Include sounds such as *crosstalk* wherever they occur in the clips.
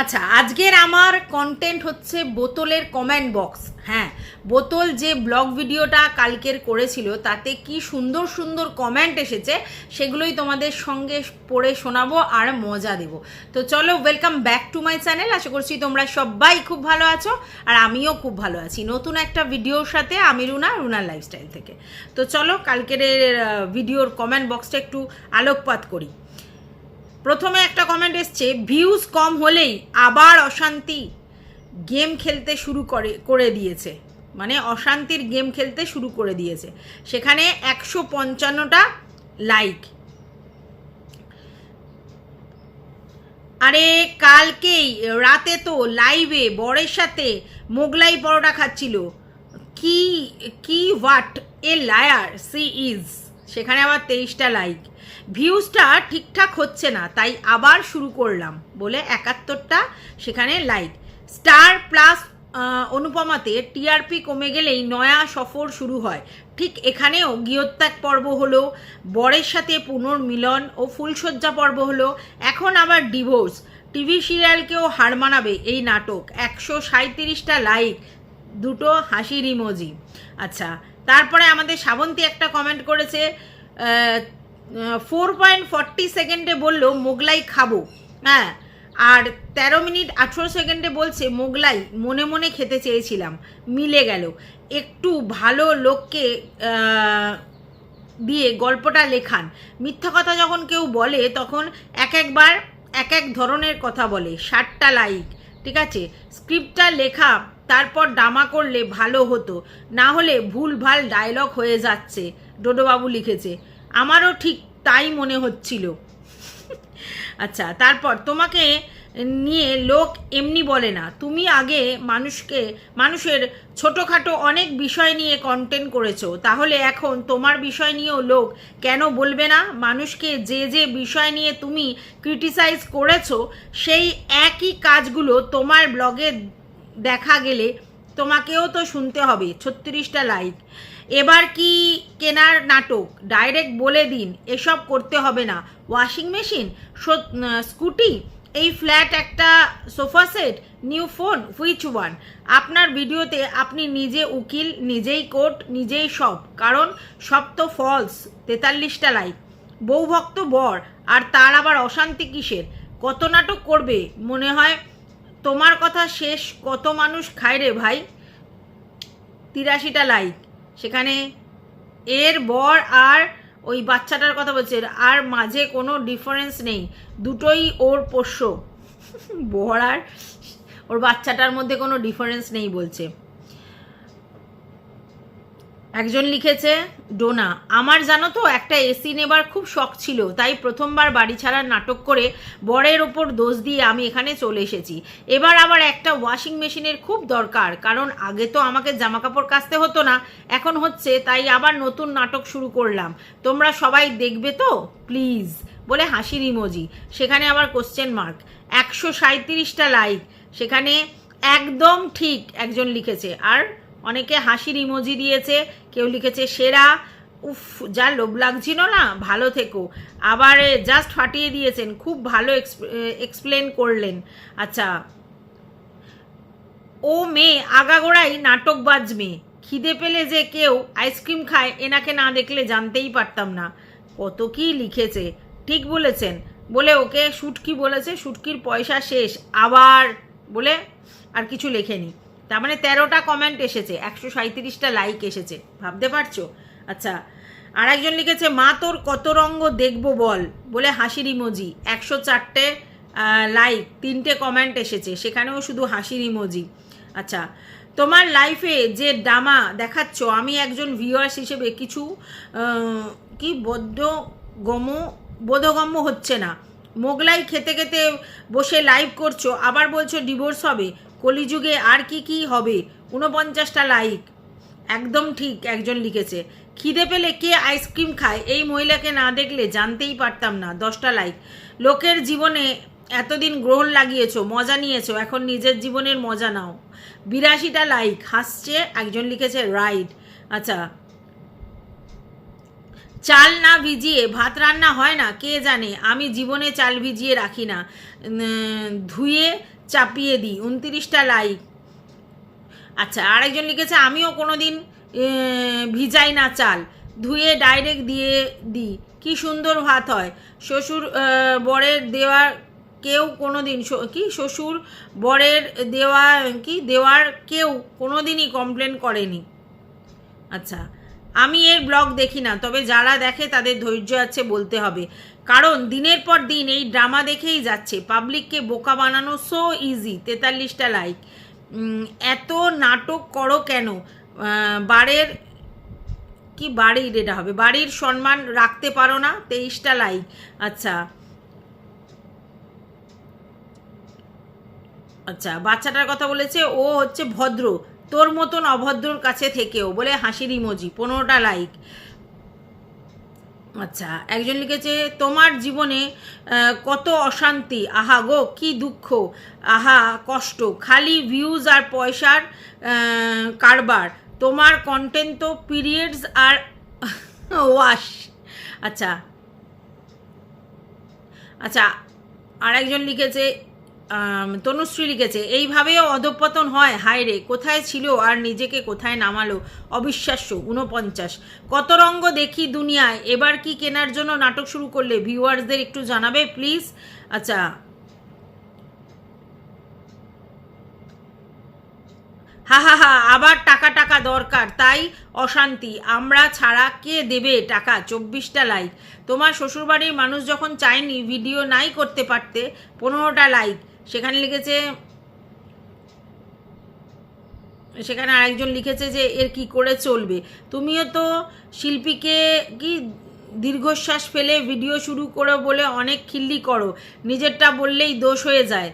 আচ্ছা আজকের আমার কন্টেন্ট হচ্ছে বোতলের কমেন্ট বক্স হ্যাঁ বোতল যে ব্লগ ভিডিওটা কালকের করেছিল, তাতে কি সুন্দর সুন্দর কমেন্ট এসেছে, সেগুলোই তোমাদের সঙ্গে পড়ে শোনাবো আর মজা দেব। তো চলো welcome back to my channel আশা করছি তোমরা সবাই খুব ভালো আছো, আর আমিও খুব ভালো আছি। নতুন একটা ভিডিওর সাথে আমি রুনা রুনার লাইফস্টাইল থেকে। তো চলো, কালকের ভিডিওর কমেন্ট বক্সটা একটু আলোকপাত করি। প্রথমে একটা কমেন্ট এসছে ভিউজ কম হলেই আবার অশান্তি। গেম খেলতে শুরু করে করে দিয়েছে। মানে অশান্তির গেম খেলতে শুরু করে দিয়েছে। সেখানে একশো পঞ্চান্নটা লাইক আরে কালকেই, রাতে তো লাইভে বরের সাথে মোগলাই পরোটা খাচ্ছিল। কি কি what a liar she is সেখানে আবার তেইশটা লাইক ভিউজটা ঠিকঠাক হচ্ছে না, তাই আবার শুরু করলাম বলে একাত্তরটা সেখানে লাইক। স্টার প্লাস অনুপমাতে টিআরপি কমে গেলেই নয়া সফর শুরু হয়। ঠিক এখানেও গৃহত্যাগ পর্ব হলো, বরের সাথে পুনর্মিলন ও ফুলশয্যা পর্ব হলো, এখন আবার ডিভোর্স। টিভি সিরিয়ালকেও হার মানাবে এই নাটক, একশো সাঁত্রিশটা লাইক, দুটো হাসির ইমোজি। আচ্ছা তারপরে আমাদের শ্রাবন্তী একটা কমেন্ট করেছে ফোর পয়েন্ট ফর্টি সেকেন্ডে বলল, মোগলাই খাব। হ্যাঁ আর তেরো মিনিট আঠেরো সেকেন্ডে বলছে, মোগলাই মনে মনে খেতে চেয়েছিলাম, মিলে গেল। একটু ভালো লোককে দিয়ে গল্পটা লেখান। মিথ্যা কথা যখন কেউ বলে, তখন এক একবার এক এক ধরনের কথা বলে, ষাটটা লাইক, ঠিক আছে? স্ক্রিপ্টটা লেখা, তারপর ডামা করলে ভালো হতো। না হলে ভুল ভালো ডায়লগ হয়ে যাচ্ছে, ডোডোবাবু লিখেছে। আমারও ঠিক তাই মনে হচ্ছিল। আচ্ছা তারপর তোমাকে নিয়ে লোক এমনি বলে না, তুমি আগে মানুষকে, মানুষের ছোটোখাটো অনেক বিষয় নিয়ে কন্টেন্ট করেছ, তাহলে এখন তোমার বিষয় নিয়েও লোক কেন বলবে না? মানুষকে যে যে বিষয় নিয়ে তুমি ক্রিটিসাইজ করেছ, সেই একই কাজগুলো তোমার ব্লগে দেখা গেলে তোমাকেও তো শুনতে হবে, ছত্রিশটা লাইক এবার কি কেনার নাটক? ডাইরেক্ট বলে দিন, এসব করতে হবে না। ওয়াশিং মেশিন স্কুটি, এই ফ্ল্যাট একটা sofa set new phone which one আপনার ভিডিওতে আপনি নিজে উকিল, নিজেই কোর্ট, নিজেই সব। কারণ সব তো ফলস তেতাল্লিশটা লাইক বউ ভক্ত বর, আর তার আবার অশান্তি কিসের? কত নাটক করবে? মনে হয় তোমার কথা শেষ, কত মানুষ খায় রে ভাই? তিরাশিটা লাইক সেখানে এর বর আর ওই বাচ্চাটার কথা বলছে, আর মাঝে কোনো ডিফারেন্স নেই। দুটোই ওর পোষ্য। বর আর ওর বাচ্চাটার মধ্যে কোনো ডিফারেন্স নেই বলছে। একজন লিখেছে, ডোনা, আমার জানো তো, একটা এসি নেবার খুব শখ ছিল, তাই প্রথমবার বাড়ি ছাড়ার নাটক করে বরের ওপর দোষ দিয়ে আমি এখানে চলে এসেছি। এবার আবার একটা ওয়াশিং মেশিনের খুব দরকার, কারণ আগে তো আমাকে জামা কাপড় কাচতে হতো না, এখন হচ্ছে তাই আবার নতুন নাটক শুরু করলাম। তোমরা সবাই দেখবে তো, প্লিজ, বলে হাসির ইমোজি। সেখানে আবার কোশ্চেন মার্ক একশো সাঁত্রিশটা লাইক সেখানে একদম ঠিক একজন লিখেছে, আর অনেকে হাসির ইমোজি দিয়েছে, কেউ লিখেছে, সেরা। উফ, যা লোভ লাগছিল না, ভালো থেকো। আবার জাস্ট ফাটিয়ে দিয়েছেন, খুব ভালো এক্সপ্লেন করলেন। আচ্ছা। ও মেয়ে, আগাগোড়াই নাটকবাজ মেয়ে। খিদে পেলে যে কেউ আইসক্রিম খায়, এনাকে না দেখলে জানতেই পারতাম না। কত কি লিখেছে। ঠিক বলেছেন। বলে ওকে শুটকি বলেছে শুটকির পয়সা শেষ। আবার বলে আর কিছু লেখেনি। তার মানে তেরোটা কমেন্ট এসেছে, একশো সাঁত্রিশটা লাইক এসেছে। ভাবতে পারছ? আচ্ছা আর একজন লিখেছে, মা তোর কত রঙ্গ দেখব বল? বলে হাসির ইমোজি একশো চারটে লাইক তিনটে কমেন্ট এসেছে, সেখানেও শুধু হাসির ইমোজি আচ্ছা তোমার লাইফে যে ডামা দেখাচ্ছ, আমি একজন ভিউয়ার্স হিসেবে কিছু কি বদ্ধ গম, বোধগম্য হচ্ছে না। মোগলাই খেতে খেতে বসে লাইভ করছ, আবার বলছো ডিভোর্স হবে। কলিযুগে আর কি কি হবে? উনপঞ্চাশটা লাইক। একদম ঠিক একজন লিখেছে। খিদে পেলে কে আইসক্রিম খায়? এই মহিলাকে না দেখলে জানতেই পারতাম না। দশটা লাইক। লোকের জীবনে এতদিন গ্রহণ লাগিয়েছো, মজা নিয়েছো, এখন নিজের জীবনের মজা নাও। বিরাশিটা লাইক। হাসছে একজন লিখেছে, রাইড। আচ্ছা। চাল না ভিজিয়ে, ভাত রান্না হয় না? কে জানে? আমি জীবনে চাল ভিজিয়ে রাখি না। ধুয়ে চাপিয়ে দিই, উনতিরিশটা লাইক আচ্ছা আরেকজন লিখেছে, আমিও কোনো দিন ভিজাই না চাল, ধুয়ে ডাইরেক্ট দিয়ে দিই। কি সুন্দর ভাত হয়। শ্বশুর বরের দেওয়ার কেউ কোনো দিন কি, শ্বশুর বরের দেওয়া, কি, দেওয়ার কেউ কোনো দিনই কমপ্লেন করেনি। আচ্ছা আমি এর ব্লগ দেখি না, তবে যারা দেখে তাদের ধৈর্য আছে বলতে হবে। কারণ দিনের পর দিন এই ড্রামা দেখেই যাচ্ছে। পাবলিককে বোকা বানানো সো ইজি তেতাল্লিশটা লাইক এত নাটক করো কেন? বারের, কি বাড়ির এটা হবে? বাড়ির সম্মান রাখতে পারো না, তেইশটা লাইক আচ্ছা। আচ্ছা বাচ্চাটার কথা বলেছে, ও হচ্ছে ভদ্র। তোর মতন অভদ্রর কাছে থেকেও, বলে হাসির ইমোজি পনেরোটা লাইক আচ্ছা একজন লিখেছে, তোমার জীবনে কত অশান্তি, আহা গো, কি দুঃখ, আহা কষ্ট, খালি ভিউজ আর পয়সার কারবার, তোমার কন্টেন্ট তো পিরিয়ডস আর *laughs* ওয়াশ আচ্ছা আচ্ছা আর একজন লিখেছে তনুশ্রী লিখেছে, এইভাবেও অধঃপতন হয়? হায় রে, কোথায় ছিল আর নিজেকে কোথায় নামালো? অবিশ্বাস্য উনপঞ্চাশ কত রঙ্গ দেখি দুনিয়ায়, এবার কি কেনার জন্য নাটক শুরু করলে? ভিউয়ার্সদের একটু জানাবে, প্লিজ? আচ্ছা। হা হা হা, আবার টাকা টাকা দরকার, তাই অশান্তি। আমরা ছাড়া কে দেবে টাকা? চব্বিশটা লাইক। তোমার শ্বশুরবাড়ির মানুষ যখন চায়নি ভিডিও নাই করতে পারতে, পনেরোটা লাইক। সেখানে লিখেছে, সেখানে আরেকজন লিখেছে যে এর কি করে চলবে। তুমিও তো শিল্পীকে কি দীর্ঘশ্বাস ফেলে ভিডিও শুরু করো বলে অনেক খিল্লি করো, নিজেরটা বললেই দোষ হয়ে যায়।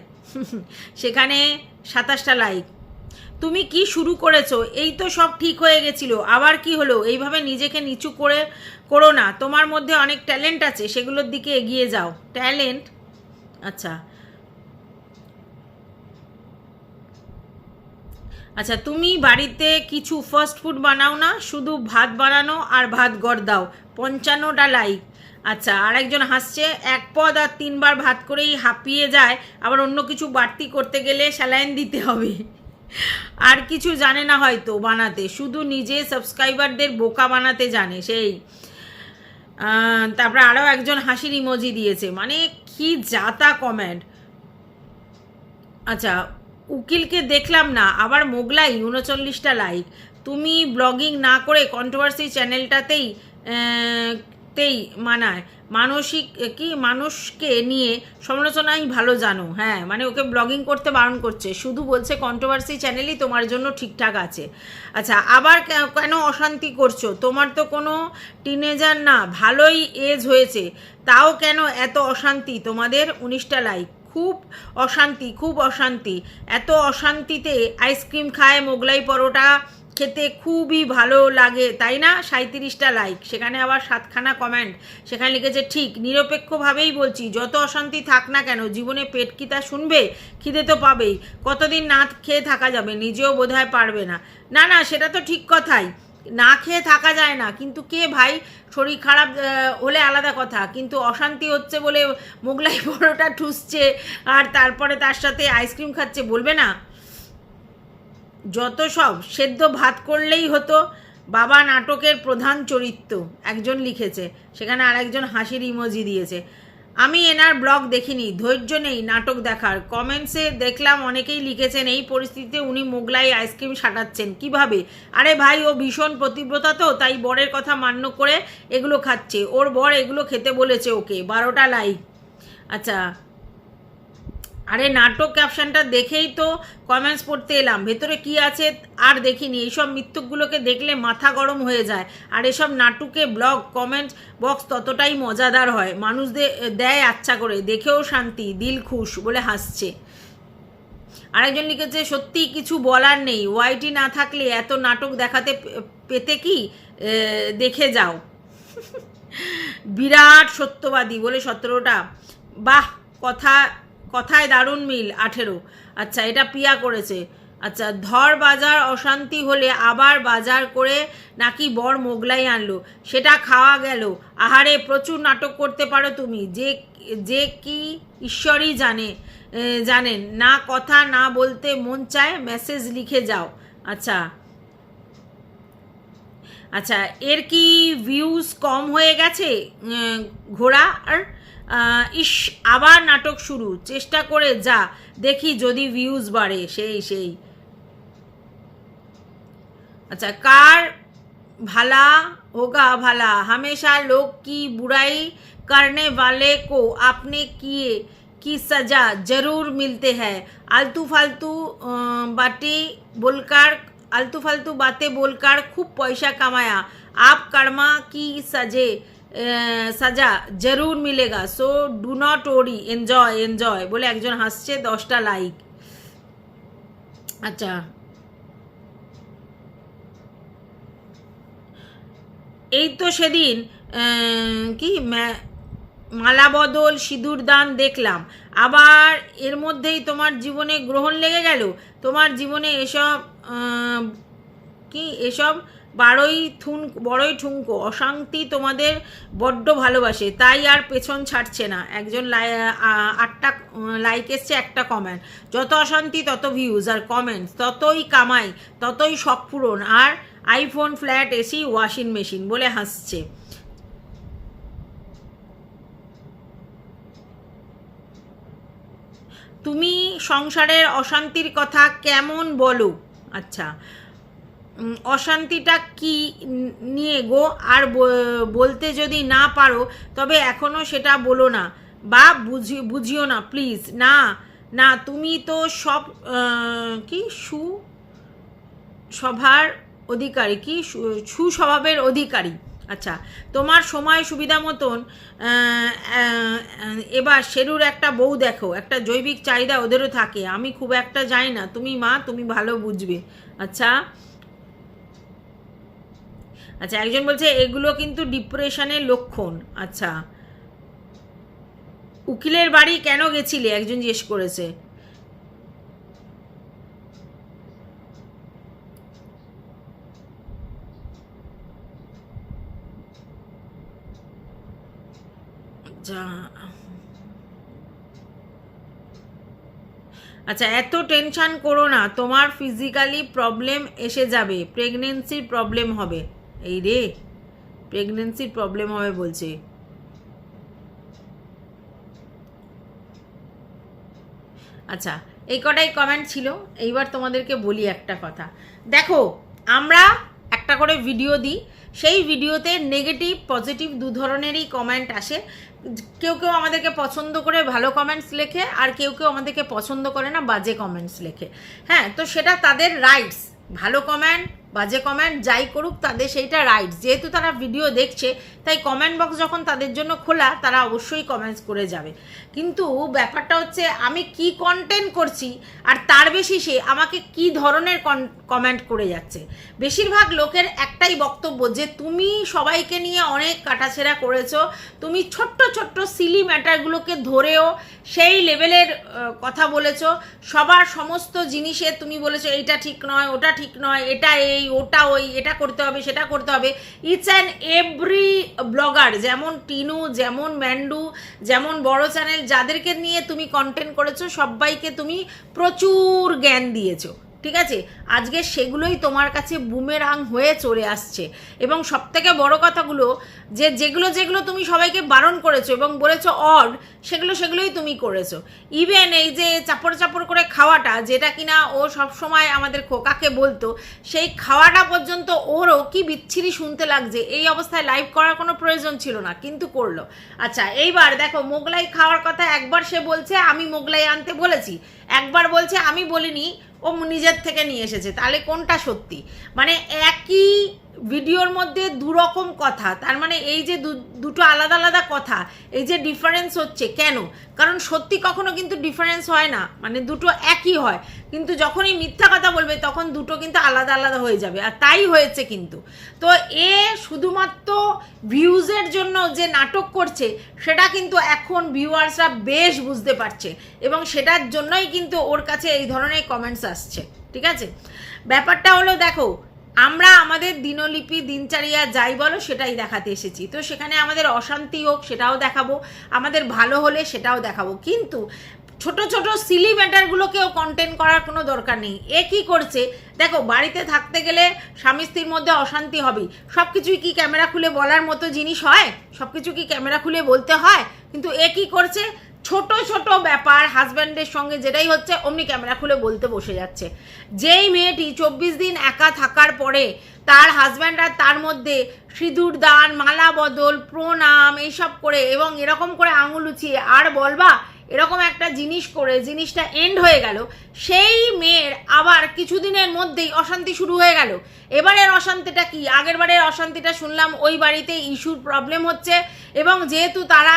*laughs* সেখানে সাতাশটা লাইক। তুমি কি শুরু করেছ? এই তো সব ঠিক হয়ে গেছিল, আবার কি হলো? এইভাবে নিজেকে নিচু করে করো না। তোমার মধ্যে অনেক ট্যালেন্ট আছে, সেগুলোর দিকে এগিয়ে যাও। ট্যালেন্ট? আচ্ছা। আচ্ছা তুমি বাড়িতে কিছু ফাস্ট ফুড বানাও না, শুধু ভাত বানানো আর ভাত গড় দাও। পঞ্চান্নটা লাইক আচ্ছা আরেকজন হাসছে, এক পদ আর তিনবার ভাত করেই হাঁপিয়ে যায়, আবার অন্য কিছু বাড়তি করতে গেলে স্যালাইন দিতে হবে। আর কিছু জানে না হয়তো বানাতে, শুধু নিজে সাবস্ক্রাইবারদের বোকা বানাতে জানে, সেই। তারপরে আরও একজন হাসির ইমোজি দিয়েছে মানে কি যাতা কমেন্ট আচ্ছা উকিলকে দেখলাম না, আবার মোগলাই, উনচল্লিশটা লাইক। তুমি ব্লগিং না করে কন্ট্রোভার্সি চ্যানেলটাতেই তেই মানায়। মানসিক, কি, মানুষকে নিয়ে সমালোচনাই ভালো জানো। হ্যাঁ মানে ওকে ব্লগিং করতে বারণ করছে। শুধু বলছে কন্ট্রোভার্সি চ্যানেলই তোমার জন্য ঠিকঠাক আছে। আচ্ছা আবার কেন অশান্তি করছ? তোমার তো কোনো টিনেজার না, ভালোই এজ হয়েছে। তাও কেন এত অশান্তি? তোমাদের উনিশটা লাইক। খুব অশান্তি খুব অশান্তি। এত অশান্তিতে আইসক্রিম খায় মোগলাই পরোটা, খেতে খুবই ভালো লাগে, তাই না? সাঁত্রিশটা লাইক সেখানে আবার সাতখানা কমেন্ট সেখানে লিখেছে, ঠিক, নিরপেক্ষভাবেই বলছি, যত অশান্তি থাক না কেন, জীবনে পেট কি তা শুনবে? খিদে তো পাবেই। কতদিন না খেয়ে থাকা যাবে, নিজেও বোধহয় পারবে না। না না, সেটা তো ঠিক কথাই। না খেয়ে থাকা যায় না। কিন্তু কে ভাই? শরীর খারাপ হলে আলাদা কথা। কিন্তু অশান্তি হচ্ছে বলে মোগলাই পরোটা ঠুসছে আর তারপরে তার সাথে আইসক্রিম খাচ্ছে, বলবে না? যত সব, সেদ্ধ ভাত করলেই হতো। বাবা নাটকের প্রধান চরিত্র, একজন লিখেছে। সেখানে আরেকজন হাসির ইমোজি দিয়েছে। আমি এনার ব্লগ দেখিনি, ধৈর্য নেই নাটক দেখার। কমেন্টসে দেখলাম অনেকেই লিখেছেন, এই পরিস্থিতিতে উনি মোগলাই আইসক্রিম সাটাচ্ছেন, কীভাবে? আরে ভাই, ও ভীষণ প্রতিব্রতা তো, তাই বরের কথা মান্য করে এগুলো খাচ্ছে। ওর বর এগুলো খেতে বলেছে ওকে, বারোটা লাইক। আচ্ছা আরে নাটক ক্যাপশনটা দেখেই তো কমেন্টস পড়তে এলাম। ভেতরে কি আছে আর দেখিনি। এইসব মৃত্যুকগুলোকে দেখলে মাথা গরম হয়ে যায়। আর এসব নাটুকে ব্লগ কমেন্ট বক্স ততটাই মজাদার হয়। মানুষদের দেয় আচ্ছা করে। দেখেও শান্তি, দিল খুশ বলে হাসছে। আরেকজন লিখেছে, সত্যি কিছু বলার নেই। ওয়াইটি না থাকলে এত নাটক দেখাতে পেতে কি? দেখে যাও। *laughs* বিরাট সত্যবাদী বলে সতেরোটা। বাহ, কথা কথায় দারুণ মিল, আঠেরো। আচ্ছা এটা পিয়া করেছে। আচ্ছা ধর বাজার অশান্তি হলে আবার বাজার করে নাকি বর মোগলাই আনলো। সেটা খাওয়া গেল। আহারে, প্রচুর নাটক করতে পারো তুমি। যে যে কি ঈশ্বরই জানে জানেন। না কথা না বলতে মন চায় মেসেজ লিখে যাও। আচ্ছা। আচ্ছা এর কি ভিউজ কম হয়ে গেছে ঘোড়া আর ইস আবার নাটক শুরু চেষ্টা করে যা দেখি যদি ভিউজ বাড়ে সেই সেই अच्छा कार भला होगा भला हमेशा लोग की बुराई करने वाले को आपने किए की सजा जरूर मिलते हैं आलतू फालतू अ, बातें बोलकर आलतू फालतू बातें बोलकर खूब पैसा कमाया आप कर्मा की सजे अ, সাজা জরুর মিলেগা so do not worry enjoy enjoy বলে একজন হাসছে, দশটা লাইক আচ্ছা। এই তো সেদিন কি মালা বদল, সিঁদুর দান দেখলাম। আবার এর মধ্যেই তোমার জীবনে গ্রহণ লেগে গেল। তোমার জীবনে এসব কি, এসব বারোই থুন, বড়ই ঠুনকো, অশান্তি তোমাদের বড্ড ভালোবাসে, তাই আর পেছন ছাড়ছে না। একজন লাই আটটা লাইক এসছে, একটা কমেন্ট যত অশান্তি, তত ভিউজ আর কমেন্টস ততই কামাই, ততই শখ পূরণ, আর iPhone flat AC washing machine বলে হাসছে। তুমি সংসারের অশান্তির কথা কেমন বলো? আচ্ছা অশান্তিটা কি নিয়ে গো? আর বলতে যদি না পারো, তবে এখনও সেটা বলো না বা বুঝি, বুঝিও না প্লিজ না না, তুমি তো সব কি? সু, সভার অধিকারী, কি? সুস্বভাবের অধিকারী। আচ্ছা তোমার সময় সুবিধা মতন এবার শেরুর একটা বউ দেখো, একটা জৈবিক চাহিদা ওদেরও থাকে। আমি খুব একটা যাই না। তুমি মা, তুমি ভালো বুঝবে। আচ্ছা আচ্ছা একজন বলছে, এগুলো কিন্তু ডিপ্রেশনের লক্ষণ। আচ্ছা। উকিলের বাড়ি কেন গেছিলে? একজন জিজ্ঞেস করেছে। আচ্ছা। এত টেনশন করো না, তোমার ফিজিক্যালি প্রবলেম এসে যাবে, প্রেগনেন্সির প্রবলেম হবে। এই রে প্রেগনেন্সির প্রবলেম হবে বলছে। আচ্ছা এই কটাই কমেন্ট ছিল। এইবার তোমাদেরকে বলি একটা কথা। দেখো, আমরা একটা করে ভিডিও দিই। সেই ভিডিওতে নেগেটিভ পজিটিভ দু ধরনেরই কমেন্ট আসে। কেউ কেউ আমাদেরকে পছন্দ করে ভালো কমেন্টস লেখে, আর কেউ কেউ আমাদেরকে পছন্দ করে না বাজে কমেন্টস লেখে। হ্যাঁ তো সেটা তাদের রাইটস ভালো কমেন্ট বাজে কমেন্ট যাই করুক, তাদের সেইটা রাইট যেহেতু তারা ভিডিও দেখছে, তাই কমেন্ট বক্স যখন তাদের জন্য খোলা, তারা অবশ্যই কমেন্টস করে যাবে। কিন্তু ব্যাপারটা হচ্ছে, আমি কি কন্টেন্ট করছি, আর তার বেশি সে আমাকে কি ধরনের কমেন্ট করে যাচ্ছে? বেশিরভাগ লোকের একটাই বক্তব্য যে, তুমি সবাইকে নিয়ে অনেক কাটাছেড়া করেছ, তুমি ছোট্ট ছোট্ট সিলি ম্যাটারগুলোকে ধরেও সেই লেভেলের কথা বলেছ। সবার সমস্ত জিনিসে তুমি বলেছ, এইটা ঠিক নয়, ওটা ঠিক নয়, এটা এই ওটা ওই, এটা করতে হবে, সেটা করতে হবে। ইটস অ্যান্ড এভরি ব্লগার যেমন টিনু, যেমন ম্যান্ডু, যেমন বড় চ্যানেল যাদেরকে নিয়ে তুমি কন্টেন্ট করেছ, সবাইকে তুমি প্রচুর জ্ঞান দিয়েছ। ঠিক আছে? আজকে সেগুলোই তোমার কাছে বুমেরাং হয়ে চলে আসছে। এবং সবথেকে বড় কথাগুলো, যে যেগুলো যেগুলো তুমি সবাইকে বারণ করেছ এবং বলেছ অড, সেগুলো সেগুলোই তুমি করেছ। ইভেন এই যে চাপড় চাপড় করে খাওয়াটা, যেটা কিনা ও সব সময় আমাদের খোকাকে বলতো, সেই খাওয়াটা পর্যন্ত ওরও কি বিচ্ছিরি শুনতে লাগছে, এই অবস্থায় লাইভ করার কোনো প্রয়োজন ছিল না, কিন্তু করল। আচ্ছা এইবার দেখো, মোগলাই খাওয়ার কথা একবার সে বলছে, আমি মোগলাই আনতে বলেছি। একবার বলছে, আমি বলিনি ও নিজের থেকে নিয়ে এসেছে তাহলে কোনটা সত্যি? মানে একই ভিডিওর মধ্যে দুরকম কথা, তার মানে এই যে দুটো আলাদা আলাদা কথা, এই যে ডিফারেন্স হচ্ছে, কেন? কারণ সত্যি কখনো কিন্তু ডিফারেন্স হয় না মানে দুটো একই হয়, কিন্তু যখনই মিথ্যা কথা বলবে, তখন দুটো কিন্তু আলাদা আলাদা হয়ে যাবে, আর তাই হয়েছে কিন্তু। তো এ শুধুমাত্র ভিউজের জন্য যে নাটক করছে, সেটা কিন্তু এখন ভিউয়ার্সরা বেশ বুঝতে পারছে, এবং সেটার জন্যই কিন্তু ওর কাছে এই ধরনের কমেন্টস আসছে, ঠিক আছে? ব্যাপারটা হলো, দেখো আমরা আমাদের দিনলিপি, দিনচারিয়া যাই বলো, সেটাই দেখাতে এসেছি। তো সেখানে আমাদের অশান্তি হোক, সেটাও দেখাবো। আমাদের ভালো হলে সেটাও দেখাবো। কিন্তু ছোট ছোট সিলি ম্যাটারগুলোকেও কন্টেন্ট করার কোনো দরকার নেই। এ কি করছে? দেখো, বাড়িতে থাকতে গেলে স্বামী স্ত্রীর মধ্যে অশান্তি হবেই। সব কিছুই কি ক্যামেরা খুলে বলার মতো জিনিস হয়? সব কিছু কি ক্যামেরা খুলে বলতে হয়? কিন্তু এ কি করছে? ছোট ছোট ব্যাপার হাজব্যান্ডের সঙ্গে যেটাই হচ্ছে, অমনি ক্যামেরা খুলে বলতে বসে যাচ্ছে। যেই মেয়েটি চব্বিশ দিন একা থাকার পরে তার হাজব্যান্ড আর তার মধ্যে সিঁদুর দান, মালা বদল, প্রণাম, এইসব করে এবং এরকম করে আঙুল উঁচিয়ে আর বলবা, এরকম একটা জিনিস করে জিনিসটা এন্ড হয়ে গেল, সেই মেয়ের আবার কিছুদিনের মধ্যেই অশান্তি শুরু হয়ে গেল। এবারের অশান্তিটা কি? আগের বারের অশান্তিটা শুনলাম, ওই বাড়িতে ইস্যুর প্রবলেম হচ্ছে এবং যেহেতু তারা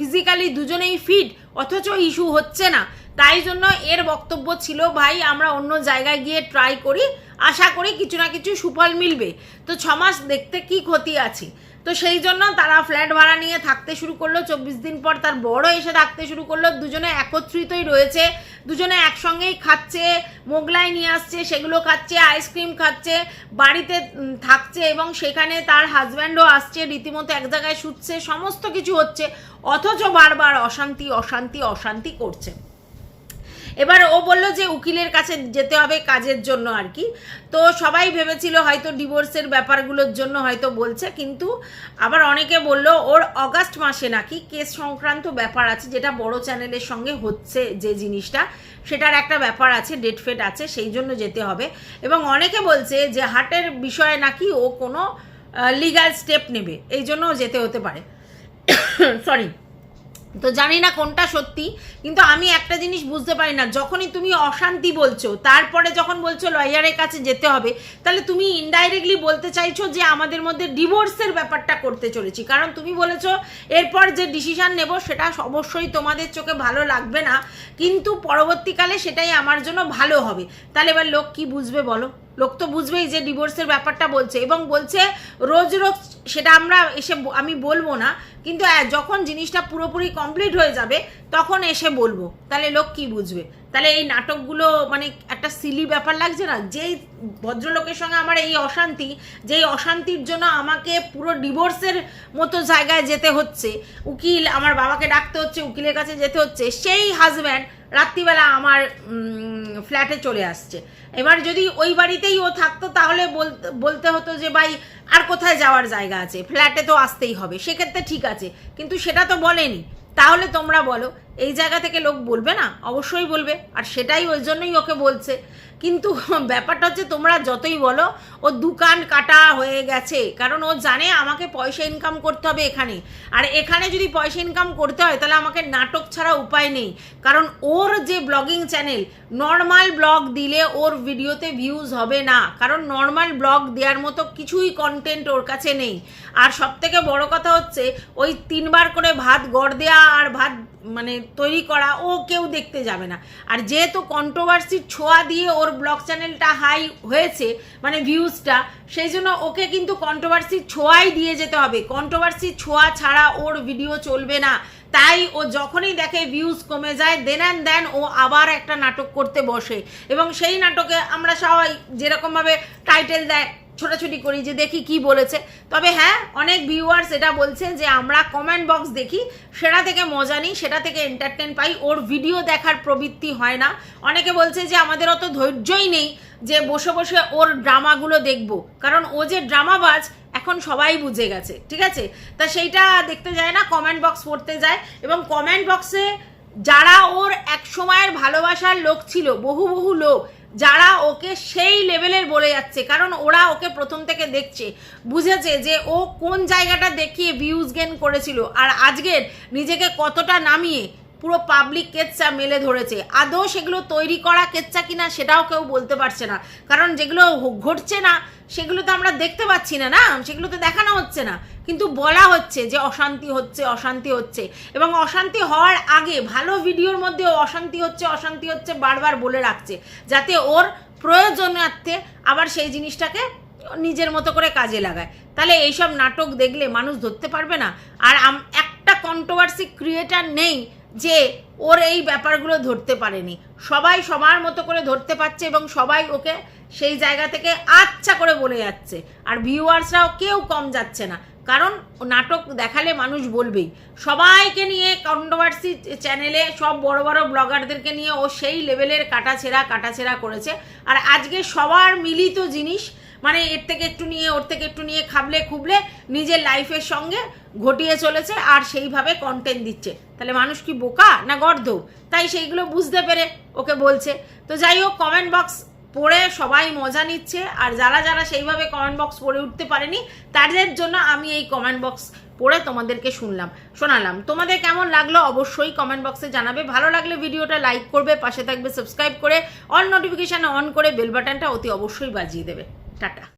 ফিজিক্যালি দুজনেই ফিট অথচ ইস্যু হচ্ছে না। তাই জন্য এর বক্তব্য ছিল, ভাই, আমরা অন্য জায়গায় গিয়ে ট্রাই করি, আশা করি কিছু না কিছু সুফল মিলবে। তো ছমাস দেখতে কি ক্ষতি আছে? তো সেই জন্য তারা ফ্ল্যাট ভাড়া নিয়ে থাকতে শুরু করল। চব্বিশ দিন পর তার বড় এসে থাকতে শুরু করল। দুজনে একত্রিতই রয়েছে। দুজনে একসঙ্গেই খাচ্ছে, মোগলাই নিয়ে আসছে, সেগুলো খাচ্ছে, আইসক্রিম খাচ্ছে, বাড়িতে থাকছে এবং সেখানে তার হাজব্যান্ডও আসছে, রীতিমতো এক জায়গায় শুচ্ছে, সমস্ত কিছু হচ্ছে, অথচ বারবার অশান্তি অশান্তি অশান্তি করছে। এবার ও বলল যে উকিলের কাছে যেতে হবে কাজের জন্য আর কি। তো সবাই ভেবেছিল হয়তো ডিভোর্সের ব্যাপারগুলোর জন্য হয়তো বলছে, কিন্তু আবার অনেকে বলল ওর অগাস্ট মাসে নাকি কেস সংক্রান্ত ব্যাপার আছে, যেটা বড় চ্যানেলের সঙ্গে হচ্ছে যে জিনিসটা, সেটার একটা ব্যাপার আছে, ডেট ফেট আছে, সেই জন্য যেতে হবে। এবং অনেকে বলছে যে হার্টের বিষয়ে নাকি ও কোনো লিগ্যাল স্টেপ নেবে, এই জন্য যেতে হতে পারে। *coughs* সরি তো জানি না কোনটা সত্যি, কিন্তু আমি একটা জিনিস বুঝতে পারি না, যখনই তুমি অশান্তি বলছো, তারপরে যখন বলছো লয়ারের কাছে যেতে হবে, তাহলে তুমি ইনডাইরেক্টলি বলতে চাইছো যে আমাদের মধ্যে ডিভোর্সের ব্যাপারটা করতে চলেছি। কারণ তুমি বলেছ, এরপর যে ডিসিশন নেব, সেটা অবশ্যই তোমাদের চোখে ভালো লাগবে না, কিন্তু পরবর্তীকালে সেটাই আমার জন্য ভালো হবে। তাহলে এবার লোক কি বুঝবে বলো? লোক তো বুঝবেই যে ডিভোর্সের ব্যাপারটা বলছে, এবং বলছে, রোজ রোজ সেটা আমরা এসে আমি বলব না কিন্তু যখন জিনিসটা পুরোপুরি কমপ্লিট হয়ে যাবে তখন এসে বলব। তাহলে লোক কি বুঝবে? তাহলে এই নাটকগুলো মানে একটা সিলি ব্যাপার লাগছে না? যেই ভদ্রলোকের সঙ্গে আমার এই অশান্তি, যেই অশান্তির জন্য আমাকে পুরো ডিভোর্সের মতো জায়গায় যেতে হচ্ছে, উকিল, আমার বাবাকে ডাকতে হচ্ছে, উকিলের কাছে যেতে হচ্ছে, সেই হাজব্যান্ড রাত্রিবেলা আমার ফ্ল্যাটে চলে আসছে। এবার যদি ওই বাড়িতেই ও থাকতো, তাহলে বলতে হতো যে, ভাই, আর কোথায় যাওয়ার জায়গা আছে? ফ্ল্যাটে তো আসতেই হবে। সেক্ষেত্রে ঠিক আছে, কিন্তু সেটা তো বলেনি। তাহলে তোমরা বলো এই জায়গা থেকে লোক বলবে না? অবশ্যই বলবে। আর সেটাই ওই জন্যই ওকে বলছে। কিন্তু *laughs* ব্যাপারটা হচ্ছে তোমরা যতই বলো, ও দোকান কাটা হয়ে গেছে, কারণ ও জানে আমাকে পয়সা ইনকাম করতে হবে এখানে। আর এখানে যদি পয়সা ইনকাম করতে হয়, তাহলে আমাকে নাটক ছাড়া উপায় নেই। কারণ ওর যে ব্লগিং চ্যানেল নর্মাল ব্লগ দিলে ওর ভিডিওতে ভিউজ হবে না। কারণ নর্মাল ব্লগ দেওয়ার মতো কিছুই কন্টেন্ট ওর কাছে নেই। আর সব থেকে বড় কথা হচ্ছে, ওই তিনবার করে ভাত গড় দেওয়া আর ভাত মানে তৈরি করা, ও কেউ দেখতে যাবে না। আর যেহেতু কন্ট্রোভার্সির ছোঁয়া দিয়ে ওর ব্লগ চ্যানেলটা হাই হয়েছে মানে ভিউজটা সেই জন্য ওকে কিন্তু কন্ট্রোভার্সির ছোঁয়াই দিয়ে যেতে হবে। কন্ট্রোভার্সির ছোঁয়া ছাড়া ওর ভিডিও চলবে না। তাই ও যখনই দেখে ভিউজ কমে যায় দেন অ্যান্ড দেন ও আবার একটা নাটক করতে বসে। এবং সেই নাটকে আমরা সবাই যেরকমভাবে টাইটেল দেয় ছোটাছুটি করি যে দেখি কি বলেছে। তবে হ্যাঁ অনেক ভিউয়ার্স এটা বলছে যে আমরা কমেন্ট বক্স দেখি, সেটা থেকে মজা নিই, সেটা থেকে এন্টারটেন পাই, ওর ভিডিও দেখার প্রবৃত্তি হয় না। অনেকে বলছে যে আমাদের অত ধৈর্যই নেই যে বসে বসে ওর ড্রামাগুলো দেখব। কারণ ও যে ড্রামাবাজ এখন সবাই বুঝে গেছে, ঠিক আছে? তা সেইটা দেখতে যায় না কমেন্ট বক্স পড়তে যায় এবং কমেন্ট বক্সে যারা ওর এক সময়ের ভালোবাসার লোক ছিল, বহু বহু লোক যারা ওকে সেই লেভেলের বলে যাচ্ছে, কারণ ওরা ওকে প্রথম থেকে দেখছে, বুঝেছে যে ও কোন জায়গাটা দেখিয়ে ভিউজ গেন করেছিল, আর আজকের নিজেকে কতটা নামিয়ে পুরো পাবলিক কেচ্চা মেলে ধরেছে। আদৌ সেগুলো তৈরি করা কেচ্চা কিনা সেটাও কেউ বলতে পারছে না। কারণ যেগুলো ঘটছে না, সেগুলো তো আমরা দেখতে পাচ্ছি না না? সেগুলো তো দেখানো হচ্ছে না। কিন্তু বলা হচ্ছে যে অশান্তি হচ্ছে অশান্তি হচ্ছে। এবং অশান্তি হওয়ার আগে ভালো ভিডিওর মধ্যে অশান্তি হচ্ছে অশান্তি হচ্ছে বারবার বলে রাখছে। যাতে ওর প্রয়োজনার্থে আবার সেই জিনিসটাকে নিজের মতো করে কাজে লাগায়। তাহলে এইসব নাটক দেখলে মানুষ ধরতে পারবে না। আর একটা কন্ট্রোভার্সি ক্রিয়েটার নেই। যে ওর এই ব্যাপারগুলো ধরতে পারেনি। সবাই সবার মতো করে ধরতে পারছে এবং সবাই ওকে সেই জায়গা থেকে আচ্ছা করে বলে যাচ্ছে। আর ভিউয়ার্সরাও কেউ কম যাচ্ছে না। কারণ নাটক দেখালে মানুষ বলবেই। সবাইকে নিয়ে কন্ট্রোভার্সি চ্যানেলে সব বড় বড় ব্লগারদেরকে নিয়ে ও সেই লেভেলের কাটাছেড়া কাটাছেড়া করেছে। আর আজকে সবার মিলিত জিনিস মানে এর থেকে একটু নিয়ে, ওর থেকে একটু নিয়ে খাবলে খুবলে নিজের লাইফের সঙ্গে ঘটিয়ে চলেছে আর সেইভাবে কন্টেন্ট দিচ্ছে। তাহলে মানুষ কি বোকা না গর্ধ তাই সেইগুলো বুঝতে পেরে ওকে বলছে। তো যাই হোক কমেন্ট বক্স পড়ে সবাই মজা নিচ্ছে আর যারা যারা সেইভাবে কমেন্ট বক্স পড়ে উঠতে পারেনি, তাদের জন্য আমি এই কমেন্ট বক্স পড়ে তোমাদেরকে শুনলাম, শোনালাম। তোমাদের কেমন লাগল অবশ্যই কমেন্ট বক্সে জানাবে। ভালো লাগলে ভিডিওটা লাইক করবে, পাশে থাকবে সাবস্ক্রাইব করে অল নোটিফিকেশান অন করে বেল বাটনটা অতি অবশ্যই বাজিয়ে দেবে। Tata.